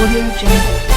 Audio Jungle.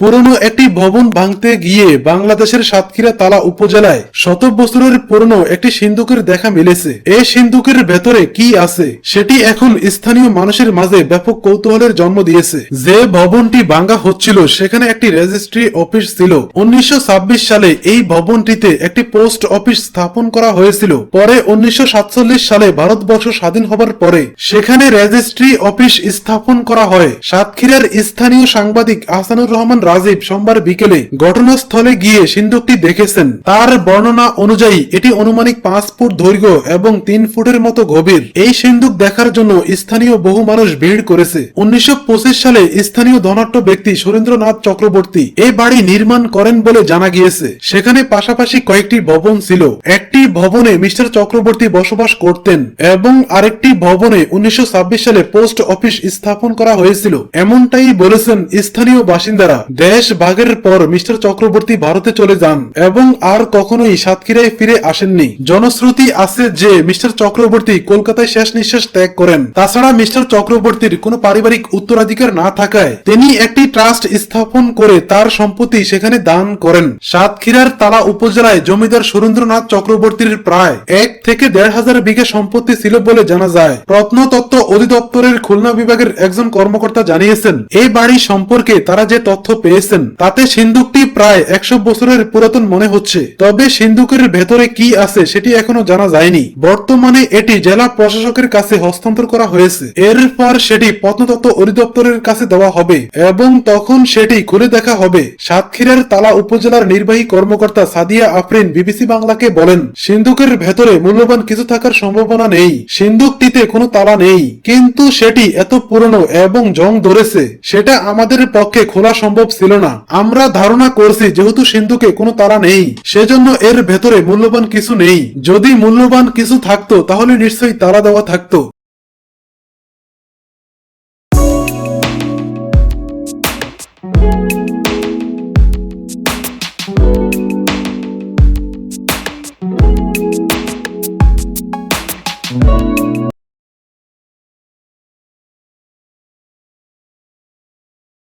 পুরনো একটি ভবন ভাঙতে গিয়ে বাংলাদেশের সাতক্ষীরা তালা উপজেলায় শত বছরের পুরনো একটি সিন্ধুকের দেখা মিলেছে। এই সিন্ধুকের ভেতরে কি আছে, সেটি এখন স্থানীয় মানুষের মাঝে ব্যাপক কৌতূহলের জন্ম দিয়েছে। যে ভবনটি ভাঙ্গা হচ্ছিল, সেখানে একটি রেজিস্ট্রি অফিস ছিল। উনিশশো ছাব্বিশ সালে এই ভবনটিতে একটি পোস্ট অফিস স্থাপন করা হয়েছিল। পরে উনিশশো সাতচল্লিশ সালে ভারতবর্ষ স্বাধীন হবার পরে সেখানে রেজিস্ট্রি অফিস স্থাপন করা হয়। সাতক্ষীরার স্থানীয় সাংবাদিক আহসানুর রহমান রাজীব সোমবার বিকেলে ঘটনাস্থলে গিয়ে সিন্ধুকটি দেখেছেন। তার বর্ণনা অনুযায়ী এটি অনুমানিক পাঁচ ফুট দৈর্ঘ্য এবং তিন ফুটের মতো গভীর। এই সিন্ধুক দেখার জন্য স্থানীয় বহু মানুষ ভিড় করেছে। উনিশশো সালে স্থানীয় ধনাঢ্য ব্যক্তি সুরেন্দ্রনাথ চক্রবর্তী এই বাড়ি নির্মাণ করেন বলে জানা গিয়েছে। সেখানে পাশাপাশি কয়েকটি ভবন ছিল। একটি ভবনে মিস্টার চক্রবর্তী বসবাস করতেন এবং আরেকটি ভবনে উনিশশো ছাব্বিশ সালে পোস্ট অফিস স্থাপন করা হয়েছিল। এমনটাই বলেছেন স্থানীয় বাসিন্দারা। দেশ ভাগের পর মিস্টার চক্রবর্তী ভারতে চলে যান এবং আর কখনোই সাতক্ষীরায় ফিরে আসেননি। জনশ্রুতি আছে যে মিস্টার চক্রবর্তী কলকাতায় শেষ নিঃশ্বাস ত্যাগ করেন। তাছাড়া মিস্টার চক্রবর্তীর কোনো পারিবারিক উত্তরাধিকার না থাকায় তিনি একটি ট্রাস্ট স্থাপন করে তার সম্পত্তি সেখানে দান করেন। সাতক্ষীরার তালা উপজেলায় জমিদার সুরেন্দ্রনাথ চক্রবর্তীর প্রায় এক থেকে দেড় হাজার বিঘা সম্পত্তি ছিল বলে জানা যায়। প্রত্নতত্ত্ব অধিদপ্তরের খুলনা বিভাগের একজন কর্মকর্তা জানিয়েছেন, এই বাড়ি সম্পর্কে তারা যে তথ্য পেয়েছেন। তাতে সিন্ধুকটি প্রায় একশো বছরের পুরাতন মনে হচ্ছে। তবে সিন্ধুকের ভেতরে কি আছে সেটি এখনও জানা যায়নি। বর্তমানে এটি জেলা প্রশাসকের কাছে হস্তান্তর করা হয়েছে। এরপর সেটি প্রত্নতত্ত্ব অধিদপ্তরের কাছে দেওয়া হবে এবং তখন সেটি খুলে দেখা হবে। সাতক্ষীরার তালা উপজেলার নির্বাহী কর্মকর্তা সাদিয়া আফরিন বিবিসি বাংলাকে বলেন, সিন্ধুকের ভেতরে মূল্যবান কিছু থাকার সম্ভাবনা নেই। সিন্ধুকটিতে কোনো তালা নেই। কিন্তু সেটি এত পুরনো এবং জং ধরেছে। সেটা আমাদের পক্ষে খোলা সম্ভব ছিল না। আমরা ধারণা করছি, যেহেতু সিন্ধুকে কোনো তারা নেই, সেজন্য এর ভেতরে মূল্যবান কিছু নেই। যদি মূল্যবান কিছু থাকতো, তাহলে নিশ্চয়ই তারা দেওয়া থাকতো।